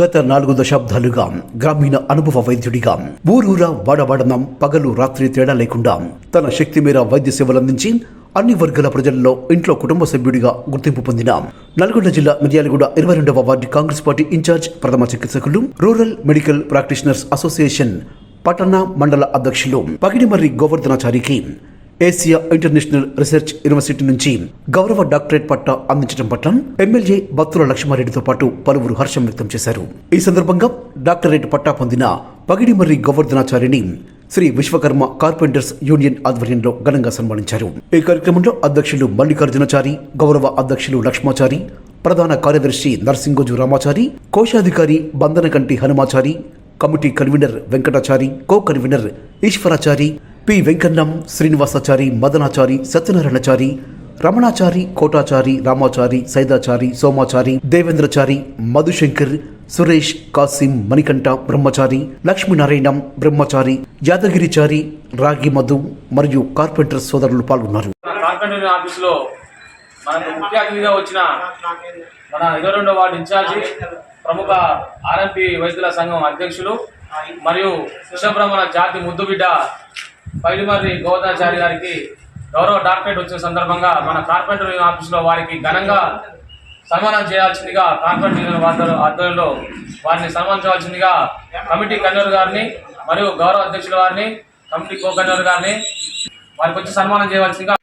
గత నాలుగు దశాబ్దాలుగా గ్రామీణ అనుభవ వైద్యుడిగా. ఊరూరా వాడవాడనం పగలు రాత్రి తేడా లేకుండా తన శక్తి మేర వైద్య సేవలు అందించి అన్ని వర్గాల ప్రజల్లో ఇంట్లో కుటుంబ సభ్యుడిగా గుర్తింపు పొందిన నల్గొండ జిల్లా మిర్యాలగూడ ఇరవై రెండవ వార్డు కాంగ్రెస్ పార్టీ ఇన్ఛార్జ్ ప్రథమ చికిత్సకులు రూరల్ మెడికల్ ప్రాక్టీషనర్స్ అసోసియేషన్ పట్టణ మండల అధ్యక్షులు పగిడిమర్రి గోవర్ధనాచారికి ఏసియా ఇంటర్నేషనల్ రీసెర్చ్ యూనివర్సిటీ నుంచి గౌరవ డాక్టరేట్ పట్టా అందించడం పట్ల ఎమ్మెల్యే బత్తుల లక్ష్మారెడ్డితో పాటు పలువురు హర్షం వ్యక్తం చేశారు. ఈ సందర్భంగా డాక్టరేట్ పట్టా పొందిన పగిడిమర్రి గోవర్ధనాచార్యని శ్రీ విశ్వకర్మ కార్పెంటర్స్ యూనియన్ ఆధ్వర్యంలో ఘనంగా సన్మానించారు. ఈ కార్యక్రమంలో అధ్యక్షులు మల్లికార్జునాచారి గౌరవ అధ్యక్షులు లక్ష్మాచారి ప్రధాన కార్యదర్శి నర్సింగోజు రామాచారి కోశాధికారి Bandhanakanti Hanumachari committee convener Venkatachari co convener Eswarachari P Venkannam Srinivasachari Madanachari Satyanarayanachari Ramanachari Kotachari Ramachari Saidachari Somachari Devendrachari Madhusankar Suresh Kasim Manikanta Brahmachari Lakshminarayanam Brahmachari Yadagirichari రాగి మధు మరియు కార్పెంటర్ సోదరులు పాల్గొన్నారు. కార్పెంటర్ ఆఫీసులో మనకు ముఖ్య అతిథిగా వచ్చిన మన ఇరవై రెండో వార్డు ఇన్ఛార్జి ప్రముఖ ఆర్ఎంపీ వైద్యుల సంఘం అధ్యక్షులు మరియు విశ్వబ్రహ్మణ జాతి ముద్దుబిడ్డ పైలిమర్రి గోదాచారి గారికి గౌరవ డాక్టరేట్ వచ్చిన సందర్భంగా మన కార్పెంటర్ యూనియన్ ఆఫీసులో వారికి ఘనంగా సన్మానం చేయాల్సిందిగా కార్పెంటర్ యూనియన్ వార్డు ఆధ్వర్యంలో వారిని సన్మానించవలసిందిగా కమిటీ కన్వీనర్ గారిని మరియు గౌరవ అధ్యక్షుల వారిని కమిటీ కో కన్వీనర్ గారిని వారికి వచ్చి సన్మానం చేయవలసిందిగా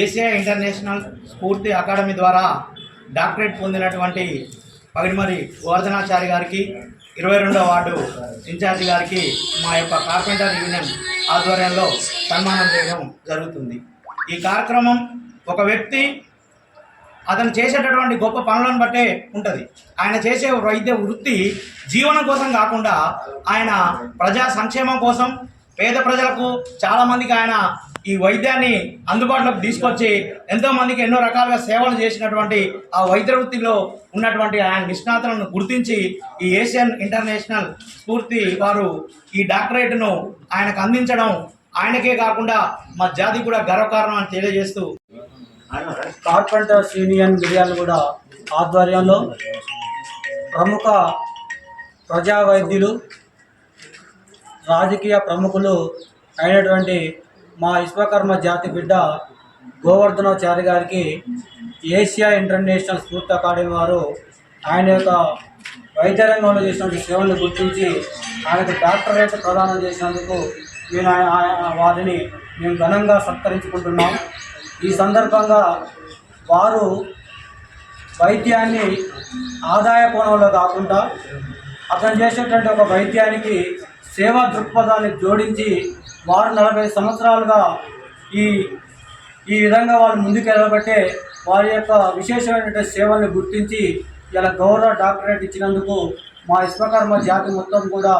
ఏషియా ఇంటర్నేషనల్ స్ఫూర్తి అకాడమీ ద్వారా డాక్టరేట్ పొందినటువంటి పగిడిమరి గోవర్ధనాచారి గారికి ఇరవై రెండో వార్డు ఇన్ఛార్జి గారికి మా యొక్క కార్పెంటర్ యూనియన్ ఆధ్వర్యంలో సన్మానం చేయడం జరుగుతుంది. ఈ కార్యక్రమం ఒక వ్యక్తి అతను చేసేటటువంటి గొప్ప పనులను బట్టే ఉంటుంది. ఆయన చేసే వైద్య వృత్తి జీవనం కోసం కాకుండా ఆయన ప్రజా సంక్షేమం కోసం పేద ప్రజలకు చాలామందికి ఆయన ఈ వైద్యాన్ని అందుబాటులోకి తీసుకొచ్చి ఎంతో మందికి ఎన్నో రకాలుగా సేవలు చేసినటువంటి ఆ వైద్య వృత్తిలో ఉన్నటువంటి ఆయన నిష్ణాతులను గుర్తించి ఈ ఏషియన్ ఇంటర్నేషనల్ స్ఫూర్తి వారు ఈ డాక్టరేట్ను ఆయనకు అందించడం ఆయనకే కాకుండా మా జాతికి కూడా గర్వకారణం అని తెలియజేస్తూ. కార్పెంటర్స్ యూనియన్ కూడా ఆధ్వర్యంలో ప్రముఖ ప్రజా వైద్యులు రాజకీయ ప్రముఖులు అయినటువంటి మా విశ్వకర్మ జాతి బిడ్డ గోవర్ధనాచారి గారికి ఏషియా ఇంటర్నేషనల్ స్ఫూర్తి అకాడమీ వారు ఆయన యొక్క వైద్య రంగంలో చేసినటువంటి సేవలను గుర్తించి ఆయనకు డాక్టరేట్ ప్రదానం చేసినందుకు నేను ఆయన వారిని మేము ఘనంగా సత్కరించుకుంటున్నాం. ఈ సందర్భంగా వారు వైద్యాన్ని ఆదాయ కోణంలో కాకుండా అతను చేసేటువంటి ఒక వైద్యానికి సేవా దృక్పథాన్ని జోడించి వారు నలభై సంవత్సరాలుగా ఈ ఈ విధంగా వాళ్ళు ముందుకు వెళ్ళబట్టే వారి యొక్క విశేషమైనటువంటి సేవల్ని గుర్తించి ఇలా గౌరవ డాక్టరేట్ ఇచ్చినందుకు మా విశ్వకర్మ జాతి మొత్తం కూడా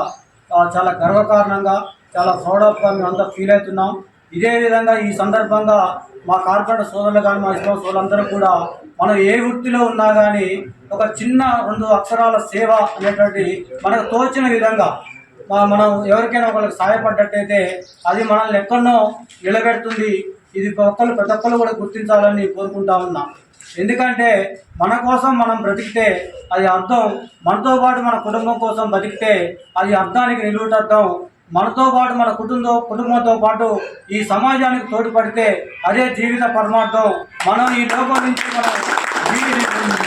చాలా గర్వకారణంగా చాలా ప్రౌడ్ ఆఫ్గా మేము అంతా ఫీల్ అవుతున్నాం. ఇదే విధంగా ఈ సందర్భంగా మా కార్పొరేట్ సోదరులు కానీ మా ఇష్టం సోదరులందరూ కూడా మనం ఏ వృత్తిలో ఉన్నా కానీ ఒక చిన్న రెండు అక్షరాల సేవ అనేటువంటి మనకు తోచిన విధంగా మనం ఎవరికైనా ఒకరికి సహాయపడ్డట్టయితే అది మనల్ని ఎక్కడో నిలబెడుతుంది. ఇది ఒక్కరు ప్రతి ఒక్కరు కూడా గుర్తించాలని కోరుకుంటా ఉన్నా. ఎందుకంటే మన కోసం మనం బ్రతికితే అది అర్థం. మనతో పాటు మన కుటుంబం కోసం బతికితే అది అర్థానికి నిలువుటర్థం మనతో పాటు మన కుటుంబం కుటుంబంతో పాటు ఈ సమాజానికి తోడ్పడితే అదే జీవిత పరమార్థం. మనం ఈ లోకం నుంచి మనం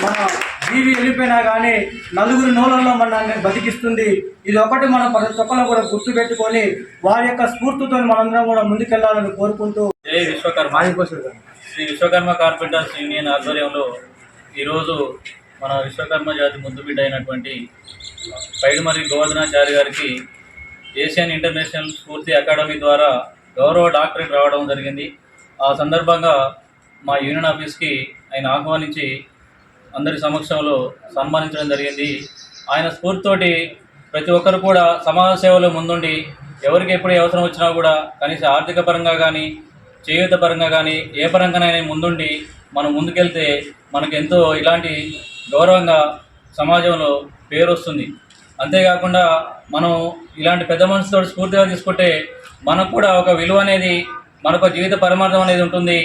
మన జీవి వెళ్ళిపోయినా కానీ నలుగురి నూలల్లో మనల్ని బతికిస్తుంది. ఇది ఒకటి మనం ప్రతి ఒక్కరు కూడా గుర్తు పెట్టుకొని వారి యొక్క స్ఫూర్తితో మనందరం కూడా ముందుకెళ్ళాలని కోరుకుంటూ. జై విశ్వకర్మ శ్రీ విశ్వకర్మ కార్పెంటర్స్ యూనియన్ ఆధ్వర్యంలో ఈరోజు మన విశ్వకర్మ జాతి ముద్దుబిడ్డ అయినటువంటి పైడిమర్రి గోవర్ధనాచారి గారికి ఏషియన్ ఇంటర్నేషనల్ స్ఫూర్తి అకాడమీ ద్వారా గౌరవ డాక్టరేట్ రావడం జరిగింది. ఆ సందర్భంగా మా యూనియన్ ఆఫీస్కి ఆయన ఆహ్వానించి అందరి సమక్షంలో సన్మానించడం జరిగింది. ఆయన స్ఫూర్తితోటి ప్రతి ఒక్కరు కూడా సమాజ సేవలో ముందుండి ఎవరికి ఎప్పుడు అవసరం వచ్చినా కూడా కనీసం ఆర్థిక పరంగా కానీ చేయూత పరంగా కానీ ఏ పరంగానైనా ముందుండి మనం ముందుకెళ్తే మనకు ఎంతో ఇలాంటి గౌరవంగా సమాజంలో పేరు వస్తుంది. అంతేకాకుండా మనం ఇలాంటి పెద్ద మనసుతో స్ఫూర్తిగా తీసుకుంటే మనకు కూడా ఒక విలువ అనేది మనకు జీవిత పరమార్థం అనేది ఉంటుంది.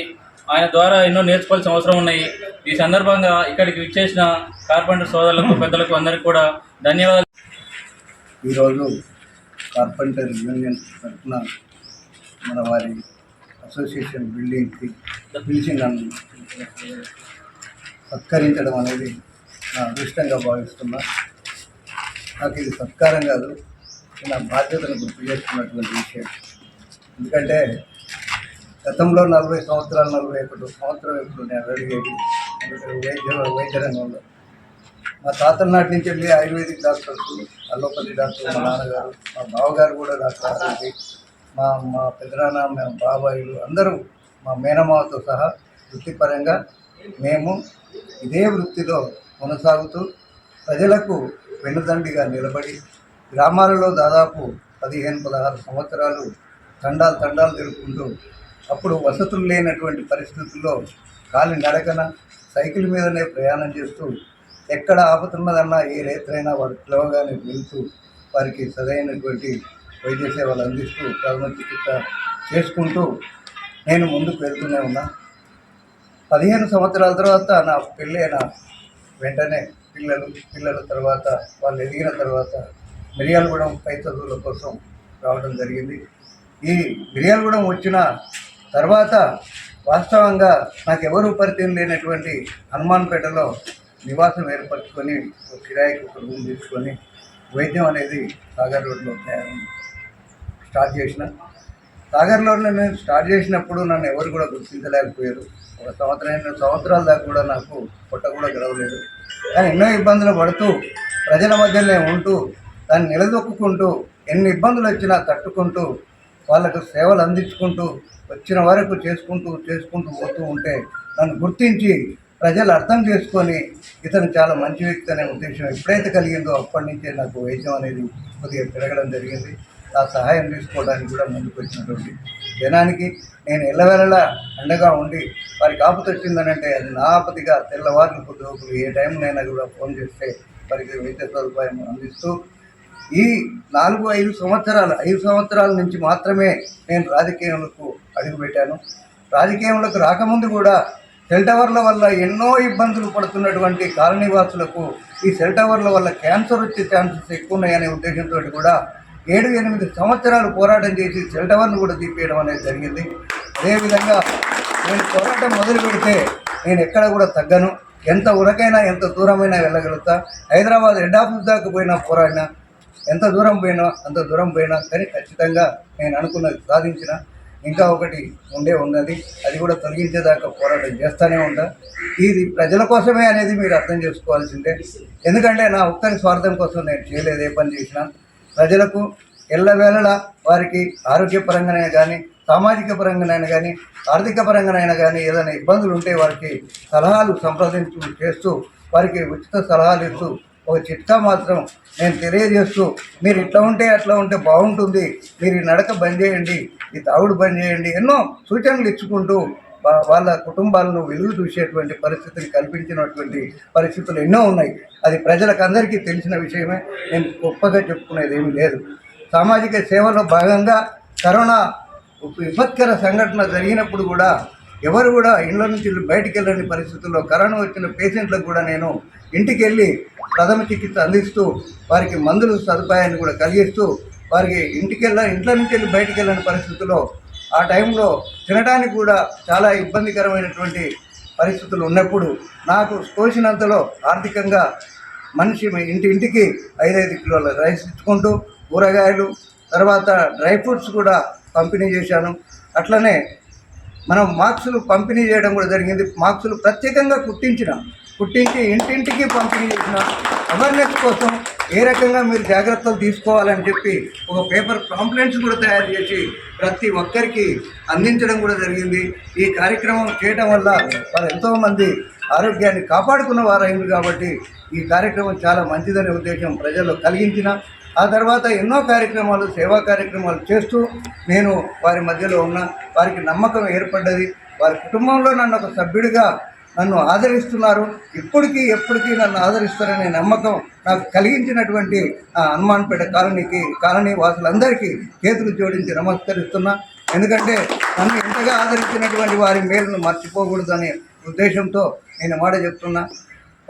ఆయన ద్వారా ఎన్నో నేర్చుకోవాల్సిన అవసరం ఉన్నాయి. ఈ సందర్భంగా ఇక్కడికి విచ్చేసిన కార్పెంటర్ సోదరులకు పెద్దలకు అందరికీ కూడా ధన్యవాదాలు. ఈరోజు కార్పెంటర్ యూనియన్ తరఫున మన వారి అసోసియేషన్ బిల్డింగ్కి పిలిచి నన్ను సత్కరించడం అనేది నా అదృష్టంగా భావిస్తున్నా. నాకు ఇది సత్కారం కాదు నా బాధ్యతను గుర్తు చేస్తున్నటువంటి విషయం. ఎందుకంటే గతంలో నలభై సంవత్సరాలు నలభై ఒకటి సంవత్సరం ఇప్పుడు నేను అడిగేది. వైద్య వైద్య రంగంలో మా తాతల నాటి నుంచి వెళ్ళి ఆయుర్వేదిక్ డాక్టర్స్ అలోపతి డాక్టర్ మా నాన్నగారు మా బావగారు కూడా డాక్టర్ మా మా పెదనాన్న మా బాబాయిలు అందరూ మా మేనమావతో సహా వృత్తిపరంగా మేము ఇదే వృత్తిలో కొనసాగుతూ ప్రజలకు వెన్నుదండిగా నిలబడి గ్రామాలలో దాదాపు పదిహేను పదహారు సంవత్సరాలు తండాలు తండాలు తిరుగుకుంటూ అప్పుడు వసతులు లేనటువంటి పరిస్థితుల్లో కాలి నడకన సైకిల్ మీదనే ప్రయాణం చేస్తూ ఎక్కడ ఆపుతున్నదన్నా ఏ రైతులైనా వారు పిలవగానే వెళ్తూ వారికి సరైనటువంటి వైద్య సేవలు అందిస్తూ ప్రథమ చికిత్స చేసుకుంటూ నేను ముందుకు వెళ్తూనే ఉన్నా. పదిహేను సంవత్సరాల తర్వాత నా పెళ్ళైన వెంటనే పిల్లలు పిల్లల తర్వాత వాళ్ళు ఎదిగిన తర్వాత మిరియాలగూడెం పై చదువుల కోసం రావడం జరిగింది. ఈ మిరియాలగూడెం వచ్చిన తర్వాత వాస్తవంగా నాకు ఎవరు పరిచయం లేనటువంటి హనుమాన్పేటలో నివాసం ఏర్పరచుకొని ఒక కిరాయికి ఒక రూమ్ తీసుకొని వైద్యం అనేది సాగర్ రోడ్లో స్టార్ట్ చేసిన. సాగర్లో నేను స్టార్ట్ చేసినప్పుడు నన్ను ఎవరు కూడా గుర్తించలేకపోయారు. ఒక సంవత్సరం రెండు సంవత్సరాల దాకా కూడా నాకు పొట్ట కూడా గడవలేదు. కానీ ఎన్నో ఇబ్బందులు పడుతూ ప్రజల మధ్యలో ఉంటూ దాన్ని నిలదొక్కుంటూ ఎన్ని ఇబ్బందులు వచ్చినా తట్టుకుంటూ వాళ్ళకు సేవలు అందించుకుంటూ వచ్చిన వరకు చేసుకుంటూ చేసుకుంటూ పోతూ ఉంటే నన్ను గుర్తించి ప్రజలు అర్థం చేసుకొని ఇతను చాలా మంచి వ్యక్తి అనే ఉద్దేశం ఎప్పుడైతే కలిగిందో అప్పటి నుంచే నాకు వైద్యం అనేది కొద్దిగా పెరగడం జరిగింది. నా సహాయం తీసుకోవడానికి కూడా ముందుకు వచ్చినటువంటి జనానికి నేను ఎల్లవేళలా అండగా ఉండి వారికి ఆపద వచ్చిందనంటే అది నా ఆపతిగా తెల్లవారులు పొద్దుకులు ఏ టైంనైనా కూడా ఫోన్ చేస్తే వారికి వైద్య సదుపాయం అందిస్తూ ఈ నాలుగు ఐదు సంవత్సరాలు ఐదు సంవత్సరాల నుంచి మాత్రమే నేను రాజకీయంలోకి అడుగుపెట్టాను. రాజకీయంలోకి రాకముందు కూడా సెల్ టవర్ల వల్ల ఎన్నో ఇబ్బందులు పడుతున్నటువంటి కాలనీవాసులకు ఈ సెల్ టవర్ల వల్ల క్యాన్సర్ వచ్చే ఛాన్సెస్ ఎక్కువ ఉన్నాయనే ఉద్దేశంతో కూడా ఏడు ఎనిమిది సంవత్సరాలు పోరాటం చేసి సెల్ టవర్ను కూడా తీపేయడం అనేది జరిగింది. అదేవిధంగా నేను పోరాటం మొదలు పెడితే నేను ఎక్కడ కూడా తగ్గను. ఎంత ఉరకైనా ఎంత దూరమైనా వెళ్ళగలుగుతా. హైదరాబాద్ హెడ్ ఆఫీస్ దాకా పోయినా పోరాడినా ఎంత దూరం పోయినా అంత దూరం పోయినా కానీ ఖచ్చితంగా నేను అనుకున్నది సాధించిన. ఇంకా ఒకటి ఉండే ఉన్నది. అది కూడా తొలగించేదాకా పోరాటం చేస్తూనే ఉంటా ఇది ప్రజల కోసమే అనేది మీరు అర్థం చేసుకోవాల్సిందే. ఎందుకంటే నా ఒక్కరి స్వార్థం కోసం నేను చేయలేదు ఏ పని చేసినా. ప్రజలకు ఎల్లవేళలా వారికి ఆరోగ్యపరంగానైనా కానీ సామాజిక పరంగానైనా కానీ ఆర్థిక పరంగానైనా కానీ ఏదైనా ఇబ్బందులు ఉంటే వారికి సలహాలు సంప్రదించు చేస్తూ వారికి ఉచిత సలహాలు ఇస్తూ ఒక చిట్కా మాత్రం నేను తెలియజేస్తూ మీరు ఇట్లా ఉంటే అట్లా ఉంటే బాగుంటుంది. మీరు ఈ నడక బంద్ చేయండి ఈ తాగుడు బంద్ చేయండి. ఎన్నో సూచనలు ఇచ్చుకుంటూ వాళ్ళ కుటుంబాలను వెలుగు చూసేటువంటి పరిస్థితిని కల్పించినటువంటి పరిస్థితులు ఎన్నో ఉన్నాయి. అది ప్రజలకు అందరికీ తెలిసిన విషయమే. నేను గొప్పగా చెప్పుకునేది ఏమీ లేదు. సామాజిక సేవలో భాగంగా కరోనా విపత్కర సంఘటన జరిగినప్పుడు కూడా ఎవరు కూడా ఇంట్లో నుంచి బయటికి వెళ్ళని పరిస్థితుల్లో కరోనా వచ్చిన పేషెంట్లకు కూడా నేను ఇంటికి వెళ్ళి ప్రథమ చికిత్స అందిస్తూ వారికి మందులు సదుపాయాన్ని కూడా కలిగిస్తూ వారికి ఇంటికి వెళ్ళ ఇంట్లో నుంచి వెళ్ళి బయటికి వెళ్ళని పరిస్థితుల్లో ఆ టైంలో తినడానికి కూడా చాలా ఇబ్బందికరమైనటువంటి పరిస్థితులు ఉన్నప్పుడు నాకు తోచినంతలో ఆర్థికంగా మనిషి ఇంటి ఇంటికి ఐదైదు కిలోల రైస్ ఇచ్చుకుంటూ కూరగాయలు తర్వాత డ్రై ఫ్రూట్స్ కూడా పంపిణీ చేశాను. అట్లనే మనం మార్క్సులు పంపిణీ చేయడం కూడా జరిగింది. మార్క్సులు ప్రత్యేకంగా కుట్టించిన కుట్టించి ఇంటింటికి పంపిణీ చేసిన అవేర్నెస్ కోసం ఏ రకంగా మీరు జాగ్రత్తలు తీసుకోవాలని చెప్పి ఒక పేపర్ కాంప్లైంట్స్ కూడా తయారు చేసి ప్రతి ఒక్కరికి అందించడం కూడా జరిగింది. ఈ కార్యక్రమం చేయడం వల్ల వారు ఎంతోమంది ఆరోగ్యాన్ని కాపాడుకున్న వారైంది కాబట్టి ఈ కార్యక్రమం చాలా మంచిదనే ఉద్దేశం ప్రజల్లో కలిగించిన ఆ తర్వాత ఎన్నో కార్యక్రమాలు సేవా కార్యక్రమాలు చేస్తూ నేను వారి మధ్యలో ఉన్న వారికి నమ్మకం ఏర్పడ్డది. వారి కుటుంబంలో నన్ను ఒక సభ్యుడిగా నన్ను ఆదరిస్తున్నారు. ఇప్పటికీ ఎప్పటికీ నన్ను ఆదరిస్తారనే నమ్మకం నాకు కలిగించినటువంటి ఆ హనుమాన్పేట కాలనీకి కాలనీ వాసులందరికీ చేతులు జోడించి నమస్కరిస్తున్నా. ఎందుకంటే నన్ను ఇంతగా ఆదరించినటువంటి వారి మేలును మర్చిపోకూడదనే ఉద్దేశంతో నేను మాట చెప్తున్నా.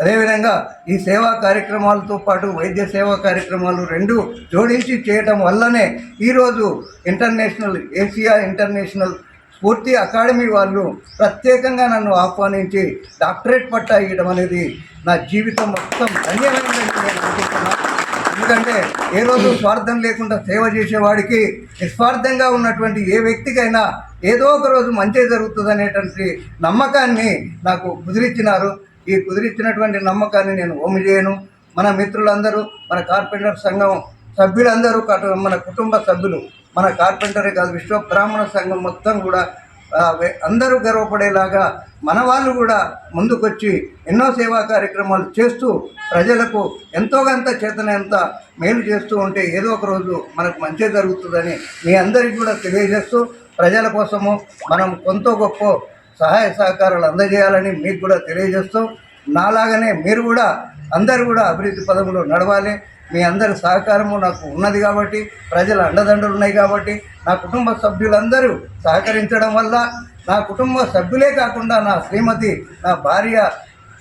అదేవిధంగా ఈ సేవా కార్యక్రమాలతో పాటు వైద్య సేవా కార్యక్రమాలు రెండు జోడించి చేయటం వల్లనే ఈరోజు international Asia international Spoorthi academy వాళ్ళు ప్రత్యేకంగా నన్ను ఆహ్వానించి డాక్టరేట్ పట్టా ఇవ్వడం అనేది నా జీవితం మొత్తం ధన్యమైనదని నేను అనుకుంటున్నాను ఎందుకంటే ఏ రోజు స్వార్థం లేకుండా సేవ చేసేవాడికి నిస్వార్థంగా ఉన్నటువంటి ఏ వ్యక్తికైనా ఏదో ఒక రోజు మంచి జరుగుతుంది అనేటువంటి నమ్మకాన్ని నాకు కుదిరించినారు ఈ కుదిరిచ్చినటువంటి నమ్మకాన్ని నేను ఓమి చేయను. మన మిత్రులందరూ మన కార్పెంటర్ సంఘం సభ్యులందరూ కటు- మన కుటుంబ సభ్యులు మన కార్పెంటరే కాదు విశ్వ బ్రాహ్మణ సంఘం మొత్తం కూడా అందరూ గర్వపడేలాగా మన వాళ్ళు కూడా ముందుకొచ్చి ఎన్నో సేవా కార్యక్రమాలు చేస్తూ ప్రజలకు ఎంతోగంత చేతనంత మేలు చేస్తూ ఉంటే ఏదో ఒక రోజు మనకు మంచి జరుగుతుందని మీ అందరికీ కూడా తెలియజేస్తూ ప్రజల కోసము మనం కొంత గొప్ప సహాయ సహకారాలు అందజేయాలని మీకు కూడా తెలియజేస్తూ నాలాగనే మీరు కూడా అందరూ కూడా అభివృద్ధి పదంలో నడవాలి. మీ అందరి సహకారము నాకు ఉన్నది కాబట్టి ప్రజల అండదండలు ఉన్నాయి కాబట్టి నా కుటుంబ సభ్యులందరూ సహకరించడం వల్ల నా కుటుంబ సభ్యులే కాకుండా నా శ్రీమతి నా భార్య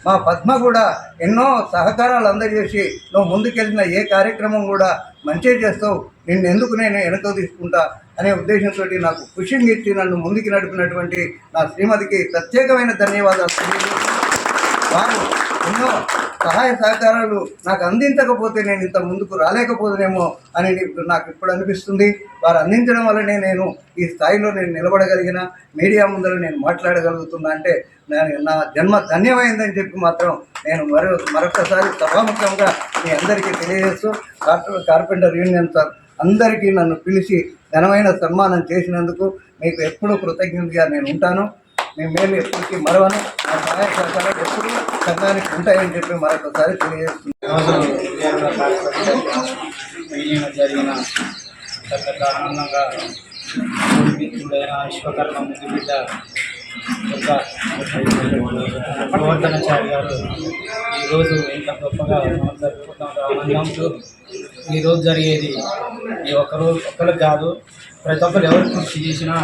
మా పద్మ కూడా ఎన్నో సహకారాలు అందజేసి నువ్వు ముందుకెళ్ళిన ఏ కార్యక్రమం కూడా మంచి చేస్తావు. నిన్ను ఎందుకు నేను వెనక తీసుకుంటా? అనే ఉద్దేశంతో నాకు పుషింగ్ ఇచ్చి నన్ను ముందుకు నడిపినటువంటి నా శ్రీమతికి ప్రత్యేకమైన ధన్యవాదాలు వారు ఎన్నో సహాయ సహకారాలు నాకు అందించకపోతే నేను ఇంత ముందుకు రాలేకపోదునేమో అని నాకు ఇప్పుడు అనిపిస్తుంది. వారు అందించడం వల్లనే నేను ఈ స్థాయిలో నేను నిలబడగలిగిన మీడియా ముందర నేను మాట్లాడగలుగుతున్నా అంటే నేను నా జన్మ ధన్యమైందని చెప్పి మాత్రం నేను మరో మరొకసారి సభాముఖంగా మీ అందరికీ తెలియజేస్తూ కార్పెంటర్ యూనియన్ సార్ అందరికీ నన్ను పిలిచి ఘనమైన సన్మానం చేసినందుకు మీకు ఎప్పుడూ కృతజ్ఞతగా నేను ఉంటాను. మీ మేలు ఎప్పటికీ మరవను. నా సహాయ సహకారాలు ఎప్పుడూ సంఘానికి ఉంటాయని చెప్పి మరొకసారి తెలియజేస్తున్నాను. జరిగిన పెద్ద కారణంగా మిత్రుడైన విశ్వకర్మ ముందు బిడ్డ యొక్క గోవర్ధనాచారి గారు ఈరోజు ఎంత గొప్పగా మనం ఆనందంతో ఈరోజు జరిగేది. ఈ ఒక్కరోజు ఒక్కరికి కాదు ప్రతి ఒక్కరు ఎవరు కృషి చేసినా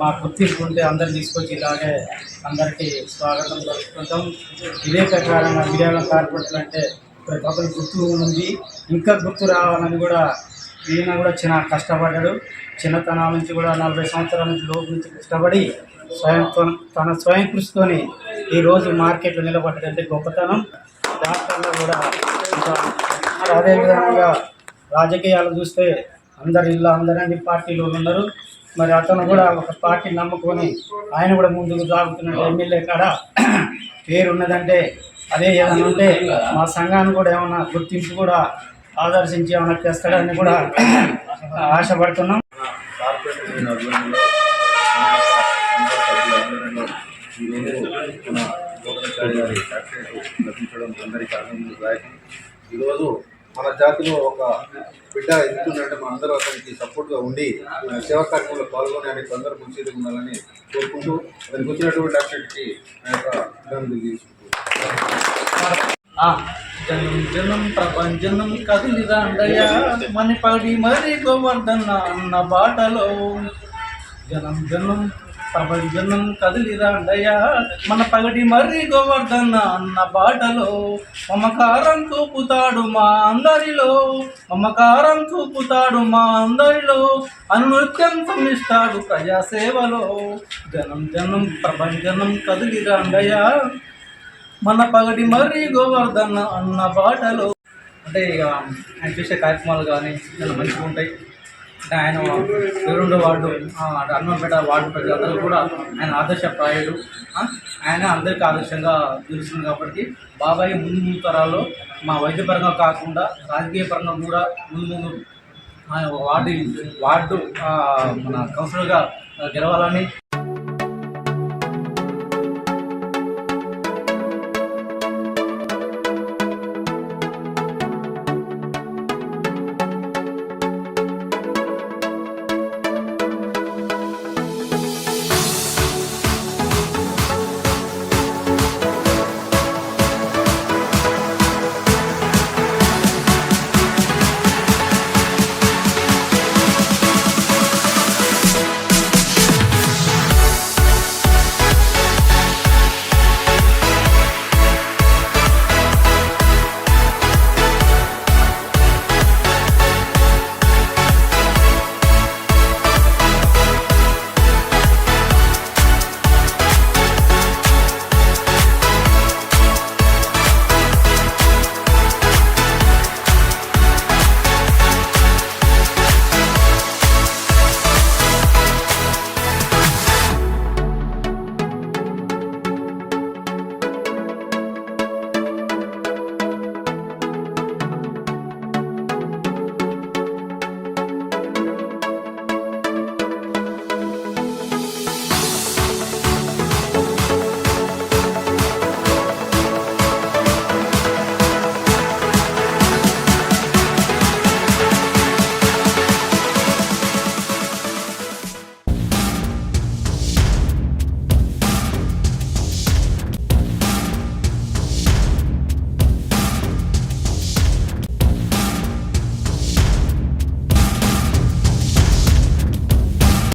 మా గుర్తింపు ఉంటే అందరు తీసుకొచ్చి ఇలాగే అందరికీ స్వాగతం పలుకుంటాం ఇదే ప్రకారంగా మీడియాలో కార్పొరేట్లు అంటే ప్రతి ఒక్కరు గుర్తు ఉంది. ఇంకా గుర్తు రావాలని కూడా ఈయన కూడా చిన్న కష్టపడ్డాడు. చిన్నతనం నుంచి కూడా నలభై సంవత్సరాల నుంచి లోపు నుంచి కష్టపడి స్వయం తన- తన స్వయం కృషితోని ఈరోజు మార్కెట్లో నిలబడ్డదంటే గొప్పతనం. డాక్టర్లు కూడా అదేవిధంగా రాజకీయాలు చూస్తే అందరు ఇల్లు అందరూ పార్టీలు ఉన్నారు. మరి అతను కూడా ఒక పార్టీ నమ్ముకొని ఆయన కూడా ముందుకు సాగుతున్నాడు ఎమ్మెల్యే కాడ పేరు ఉన్నదంటే అదే ఏదైనా ఉంటే మా సంఘాన్ని కూడా ఏమైనా గుర్తింపు కూడా ఆదర్శించి ఏమైనా తెస్తాడని కూడా ఆశపడుతున్నాం. ఈరోజు మన అందరికీ ఈరోజు మన జాతిలో ఒక బిడ్డ ఎదుగుతుందంటే మన అందరూ అతనికి సపోర్ట్గా ఉండి సేవా కార్యక్రమంలో పాల్గొని ఆయనకు అందరూ మంచిగా ఉండాలని కోరుకుంటూ అతనికి వచ్చినటువంటి డాక్టర్కి నా యొక్క అభినందనలు తీసుకుంటూ జనం జనం ప్రపంచనం కదిలిరాండయ్య మన మరి గోవర్ధన అన్న బాటలో. జనం జనం ప్రపంచనం కదిలిరాండయ్య. మన పగటి మర్రి గోవర్ధన అన్న బాటలో మమకారం చూపుతాడు మా అందరిలో. మమకారం చూపుతాడు మా అందరిలో. అనునృత్యం శ్రమిస్తాడు ప్రజాసేవలో. జనం జనం ప్రపంచనం కదిలిరాండయ్య. మన పగటి మర్రి గోవర్ధన అన్న బాటలో. అంటే ఇక ఆయన చేసే కార్యక్రమాలు కానీ చాలా మంచిగా ఉంటాయి? ఆయన రెండో వార్డు ఆ, హనుమాన్పేట వార్డు ప్రజలందరూ కూడా ఆయన ఆదర్శప్రాయుడు ఆయన అందరికీ ఆదర్శంగా నిలుస్తుంది కాబట్టి బాబాయ్ ముందు ముందు తరాల్లో మా వైద్యపరంగా కాకుండా రాజకీయ పరంగా కూడా ముందు ముందు ఆయన వార్డు వార్డు మన కౌన్సిలర్గా గెలవాలని